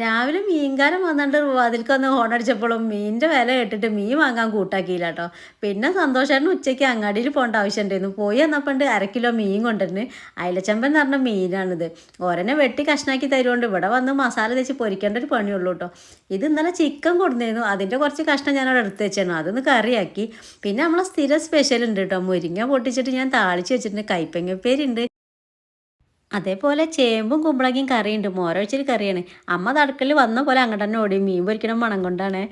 രാവിലെ മീൻകാരൻ വന്നിട്ട് ഹോൺ അടിച്ചപ്പോഴും മീനിന്റെ വില കേട്ടിട്ട് മീൻ വാങ്ങാൻ കൂട്ടാക്കിയില്ല കേട്ടോ പിന്നെ സന്തോഷേട്ടൻ ഉച്ചയ്ക്ക് അങ്ങാടിയിൽ പോകേണ്ട ആവശ്യമുണ്ടായിരുന്നു പോയി വന്നപ്പോണ്ട് അര കിലോ മീൻ കൊണ്ടുവരുന്നു അയലച്ചമ്പൻ എന്ന് പറഞ്ഞ മീനാണിത്. ഓരനെ വെട്ടി കഷ്ണാക്കി തരുകൊണ്ട് ഇവിടെ വന്ന് മസാല തേച്ച് പൊരിക്കേണ്ട ഒരു പണിയുള്ളൂ കേട്ടോ ഇത് ഇന്നലെ ചിക്കൻ കൊടുന്നിരുന്നു. അതിന്റെ കുറച്ച് കഷ്ണം ഞാൻ അവിടെ എടുത്ത് വെച്ചാണ്. അതൊന്ന് കറിയാക്കി. പിന്നെ നമ്മളെ സ്ഥിരം സ്പെഷ്യൽ ഉണ്ട് കേട്ടോ മുരിങ്ങ പൊട്ടിച്ചിട്ട് ഞാൻ താളിച്ച് വെച്ചിട്ടുണ്ട്. കൈപ്പങ്ങപ്പേരുണ്ട് അതേപോലെ ചേമ്പും കുമ്പളങ്ങയും കറിയുണ്ട്. മോരൊഴിച്ചൊരു കറിയാണ്. അമ്മ തടക്കൽ വന്ന പോലെ അങ്ങോട്ട് തന്നെ ഓടി മീൻ പൊരിക്കണം മണം കൊണ്ടാണ്.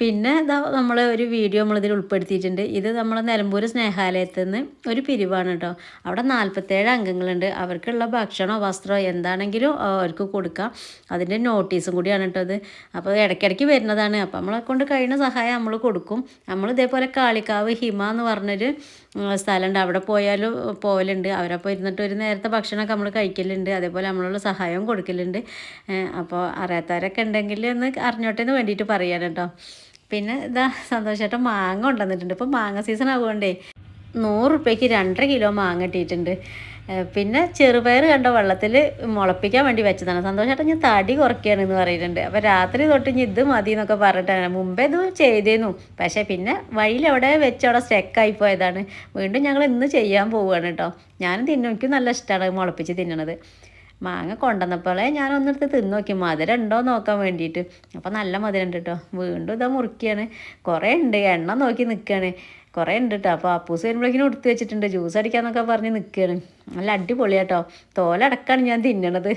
പിന്നെ ഇതാ നമ്മൾ ഒരു വീഡിയോ നമ്മളിതിൽ ഉൾപ്പെടുത്തിയിട്ടുണ്ട്. ഇത് നമ്മൾ നിലമ്പൂർ സ്നേഹാലയത്തിൽ നിന്ന് ഒരു പിരിവാണ് കേട്ടോ അവിടെ നാൽപ്പത്തേഴ് അംഗങ്ങളുണ്ട്. അവർക്കുള്ള ഭക്ഷണമോ വസ്ത്രമോ എന്താണെങ്കിലും അവർക്ക് കൊടുക്കാം. അതിന്റെ നോട്ടീസും കൂടിയാണ് കേട്ടോ അത് അപ്പോൾ ഇടയ്ക്കിടയ്ക്ക് വരുന്നതാണ്. അപ്പോൾ നമ്മളെ കൊണ്ട് കഴിയുന്ന സഹായം നമ്മൾ കൊടുക്കും. നമ്മൾ ഇതേപോലെ കാളിക്കാവ് ഹിമ എന്ന് പറഞ്ഞൊരു സ്ഥലമുണ്ട്. അവിടെ പോയാലും പോകലുണ്ട് അവരപ്പോൾ ഇരുന്നിട്ട് ഒരു നേരത്തെ ഭക്ഷണമൊക്കെ നമ്മൾ കഴിക്കലുണ്ട്. അതേപോലെ നമ്മളുള്ള സഹായവും കൊടുക്കലുണ്ട്. അപ്പോൾ അറിയാത്തവരൊക്കെ ഉണ്ടെങ്കിൽ ഒന്ന് അറിഞ്ഞോട്ടേന്ന് വേണ്ടിയിട്ട് പറയാൻ കേട്ടോ പിന്നെ ഇതാ സന്തോഷമായിട്ട് മാങ്ങ കൊണ്ടുവന്നിട്ടുണ്ട്. ഇപ്പോൾ മാങ്ങ സീസൺ ആകുകൊണ്ടേ നൂറ് റുപ്യക്ക് രണ്ടര കിലോ മാങ്ങ കിട്ടിയിട്ടുണ്ട് പിന്നെ ചെറുപയർ കണ്ട വെള്ളത്തിൽ മുളപ്പിക്കാൻ വേണ്ടി വെച്ചതാണ്. സന്തോഷമായിട്ട് ഞാൻ തടി കുറയ്ക്കുകയാണ് എന്ന് പറയുന്നുണ്ട്. അപ്പോൾ രാത്രി തൊട്ട് ഇനി ഇത് മതി എന്നൊക്കെ പറഞ്ഞിട്ടാണ്. മുമ്പേ ഇത് ചെയ്തേന്നു പക്ഷേ പിന്നെ വഴിയിൽ എവിടെ വെച്ച് അവിടെ സ്റ്റെക്കായി പോയതാണ്. വീണ്ടും ഞങ്ങൾ ഇന്ന് ചെയ്യാൻ പോവുകയാണ് കേട്ടോ. ഞാനും തിന്നും. എനിക്ക് നല്ല ഇഷ്ടമാണ് മുളപ്പിച്ച് തിന്നണത്. മാങ്ങ കൊണ്ടുവന്നപ്പോഴേ ഞാൻ ഒന്നെടുത്ത് തിന്നു നോക്കി മധുരം ഉണ്ടോ നോക്കാൻ വേണ്ടിയിട്ട്. അപ്പോൾ നല്ല മധുരം ഉണ്ട് കേട്ടോ വീണ്ടും ഇതാ മുറുക്കിയാണ്. കുറേ ഉണ്ട്. എണ്ണ നോക്കി നിൽക്കുകയാണ് കുറേ ഉണ്ട് കേട്ടോ അപ്പോൾ അപ്പൂസ് വരുമ്പോഴേക്കും എടുത്ത് വെച്ചിട്ടുണ്ട്. ജ്യൂസ് അടിക്കാന്നൊക്കെ പറഞ്ഞ് നിൽക്കുകയാണ് നല്ല അടിപൊളിയാട്ടോ തോലടക്കാണ് ഞാൻ തിന്നണത്.